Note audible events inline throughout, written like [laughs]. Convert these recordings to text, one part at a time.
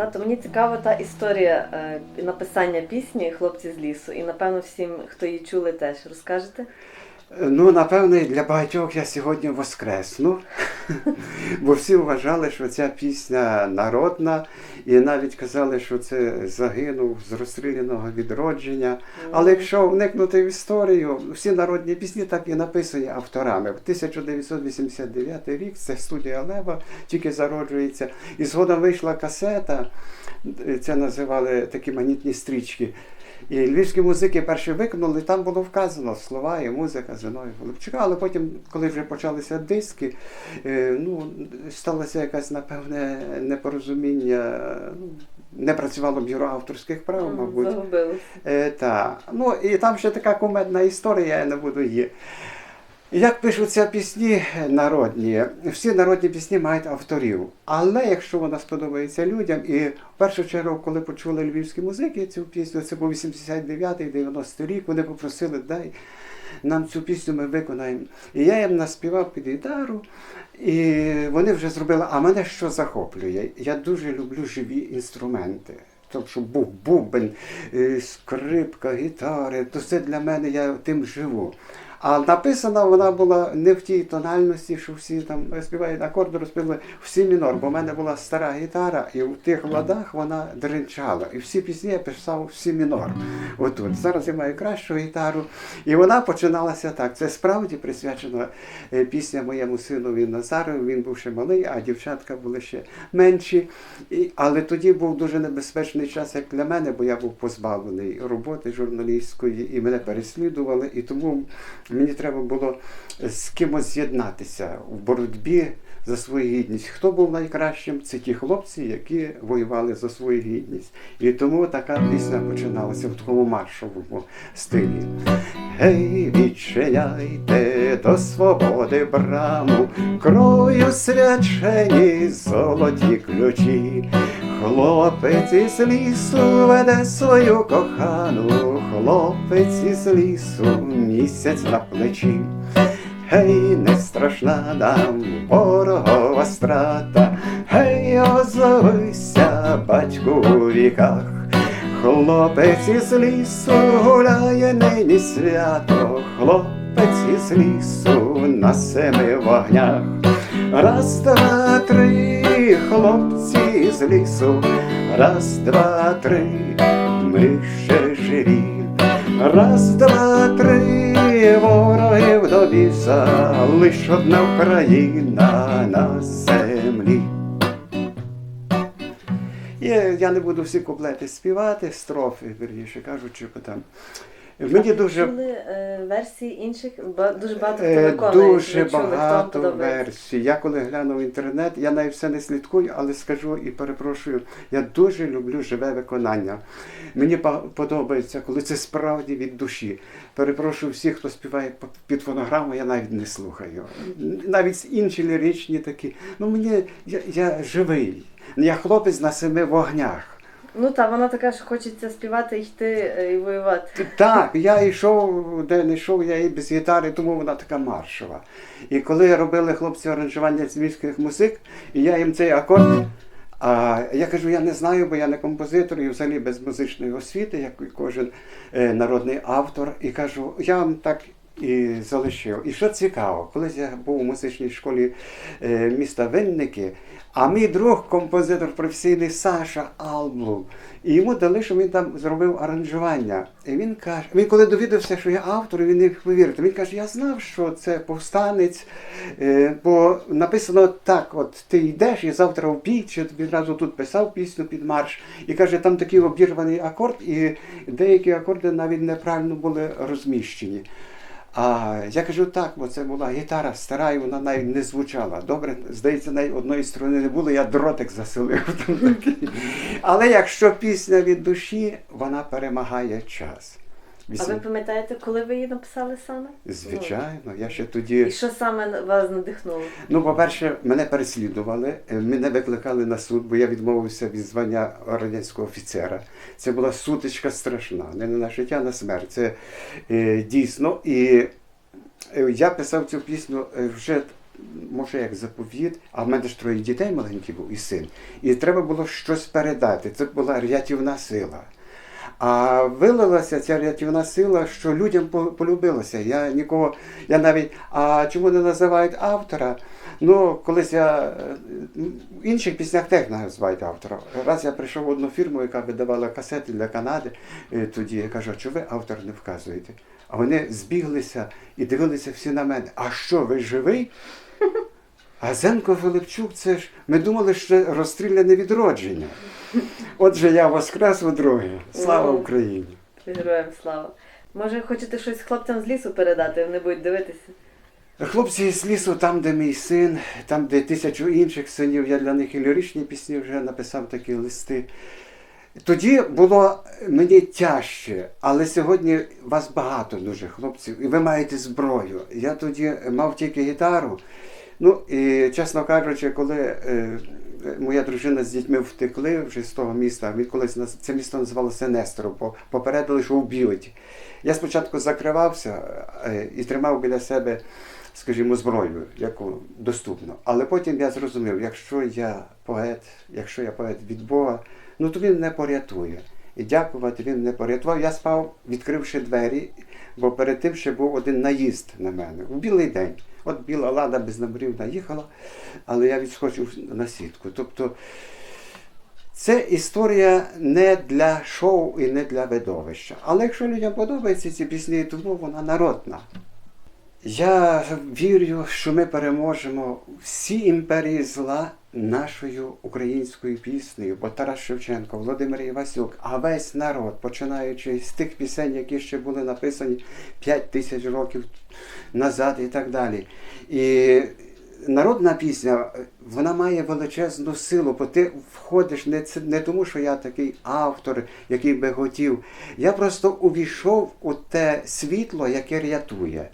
Тато, мені цікава та історія е, написання пісні Хлопці з лісу. І напевно всім, хто її чули, теж розкажете. Ну, напевне, для багатьох я сьогодні воскресну, [laughs] бо всі вважали, що ця пісня народна, і навіть казали, що це загинув з розстріляного відродження. Але якщо вникнути в історію, всі народні пісні так і написані авторами. 1989 рік це студія Лева тільки зароджується. І згодом вийшла касета, це називали такі манітні стрічки. І львівські музики перші виконали, там було вказано слова і музика Зиновія Голубчука, але потім, коли вже почалися диски, е, ну, сталося якесь, напевне, непорозуміння. ну, Не працювало бюро авторських прав, мабуть. Е, та. Ну, і там ще така кумедна історія, я не буду її. Як пишуться пісні народні, всі народні пісні мають авторів. Але якщо вона сподобається людям, і в першу чергу, коли почули львівські музики цю пісню, це був 89-90 рік, вони попросили, дай нам цю пісню ми виконаємо. І я їм наспівав під гітару, і вони вже зробили. А мене що захоплює? Я дуже люблю живі інструменти. Тобто, був бубен, е, скрипка, гітари, то все для мене я тим живу. А написана вона була не в тій тональності, що всі там співають акорди розпівали в сі мінор, бо в мене була стара гітара, і в тих ладах вона дринчала. І всі пісні я писав в сі мінор. Отут. Зараз я маю кращу гітару. І вона починалася так. Це справді присвячена е, пісня моєму синові Назару. Він був ще малий, а дівчатка були ще менші. І, але тоді був дуже небезпечний час, як для мене, бо я був позбавлений роботи журналістської, і мене переслідували. І тому мені треба було з кимось з'єднатися в боротьбі за свою гідність. Хто був найкращим? Це ті хлопці, які воювали за свою гідність. І тому така пісня починалася в такому маршовому стилі. Гей, відчиняйте до свободи браму, крою свячені золоті ключі. Хлопець із лісу веде свою кохану, хлопець із лісу місяць на плечі. Гей, не страшна нам ворогова страта, гей, озовися, батьку у віках. Хлопець із лісу гуляє нині свято, хлопець із лісу на семи вогнях. Раз, два, три, хлопці з лісу, раз, два, три, ми ще живі. Раз, два, три, ворогів до біса, лиш одна Україна на землі. Я не буду всі куплети співати, строфи, вірніше кажучи, бо там. Мені дуже, Чули е, версії інших? Ба- Дуже багато хто е, виконує. дуже Ви чули, хто вам багато подобається? версій. Я коли глянув в інтернет, я навіть все не слідкую, але скажу і перепрошую, я дуже люблю живе виконання. Мені па- подобається, коли це справді від душі. Перепрошую всіх, хто співає по- під фонограму, я навіть не слухаю. Навіть інші ліричні такі. Ну мені я, я живий. Я хлопець на семи вогнях. Ну так, вона така, що хочеться співати, йти е, і воювати. Так, я йшов, де не йшов, я і без гітари, тому вона така маршова. І коли робили хлопці аранжування львівських музик, і я їм цей акорд. А я кажу, я не знаю, бо я не композитор і взагалі без музичної освіти, як і кожен е, народний автор. І кажу, я вам так і залишив. І що цікаво, колись я був у музичній школі е, міста Винники, а мій друг, композитор професійний Саша Алблу, і йому дали, що він там зробив аранжування. І він каже, він коли довідався, що я автор, він не повірити. Він каже, я знав, що це повстанець, е, бо написано так: от ти йдеш і завтра в бій, чи відразу тут писав пісню під марш. І каже, там такий обірваний акорд, і деякі акорди навіть неправильно були розміщені. А я кажу так, бо це була гітара стара, і вона навіть не звучала. Добре, здається, навіть одної сторони не було, я дротик заселив. [laughs] Але якщо пісня від душі, вона перемагає час. А ви пам'ятаєте, коли ви її написали саме? Звичайно, я ще І тоді. що саме вас надихнуло? Ну, по-перше, мене переслідували, е, мене викликали на суд, бо я відмовився від звання радянського офіцера. Це була сутичка страшна, не на життя, а на смерть. Це е, дійсно. І е, я писав цю пісню вже може як заповіт, а в мене ж троє дітей маленький був і син. І треба було щось передати. Це була рятівна сила. А вилилася ця рятівна сила, що людям по- полюбилося. Я нікого, я навіть, а чому не називають автора? Ну, колись я е, в інших піснях теж називають автора. Раз я прийшов в одну фірму, яка видавала касети для Канади, е, тоді я кажу, що ви автор не вказуєте? А вони збіглися і дивилися всі на мене. А що, ви живий? А Зенко Филипчук, це ж ми думали, що розстріляне відродження. Отже, я воскрес удруге. Слава Україні! Героям слава. Може, хочете щось хлопцям з лісу передати, вони будуть дивитися? Хлопці з лісу, там, де мій син, там, де тисячу інших синів, я для них і ліричні пісні вже написав такі листи. Тоді було мені тяжче, але сьогодні вас багато дуже хлопців, і ви маєте зброю. Я тоді мав тільки гітару. Ну і чесно кажучи, коли е, моя дружина з дітьми втекли вже з того міста, він колись наз- це місто називалося Несторов, бо попередили, що вб'ють. Я спочатку закривався е, і тримав біля себе, скажімо, зброю, яку доступно. Але потім я зрозумів, якщо я поет, якщо я поет від Бога, ну то він не порятує. І дякувати він не порятував. Я спав, відкривши двері, бо перед тим ще був один наїзд на мене у білий день. От біла лада без наборів наїхала, але я відскочив на сітку. Тобто це історія не для шоу і не для видовища. Але якщо людям подобаються ці пісні, тому вона народна. Я вірю, що ми переможемо всі імперії зла нашою українською піснею, бо Тарас Шевченко, Володимир Івасюк, а весь народ, починаючи з тих пісень, які ще були написані 5 тисяч років назад і так далі. І народна пісня, вона має величезну силу, бо ти входиш не, не тому, що я такий автор, який би хотів. Я просто увійшов у те світло, яке рятує.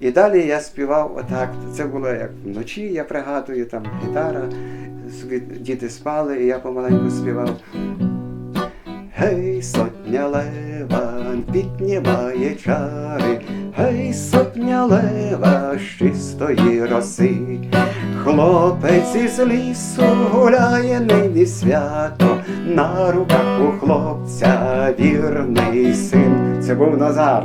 І далі я співав отак. Це було як вночі, я пригадую, там гітара, собі діти спали, і я помаленьку співав. Гей, сотня лева піднімає чари, гей, сотня лева з чистої роси. Хлопець із лісу гуляє нині свято, на руках у хлопця вірний син. Це був Назар.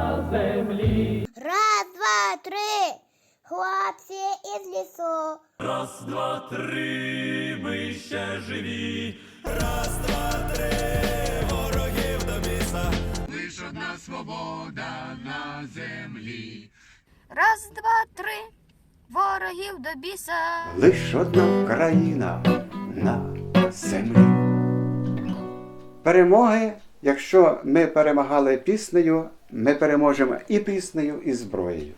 Хлопці із лісу. Раз, два, три, ми ще живі. Раз, два, три, ворогів до біса. Лиш одна свобода на землі. Раз, два, три. Ворогів до біса. Лиш одна Україна на землі. Перемоги, якщо ми перемагали піснею, ми переможемо і піснею, і зброєю.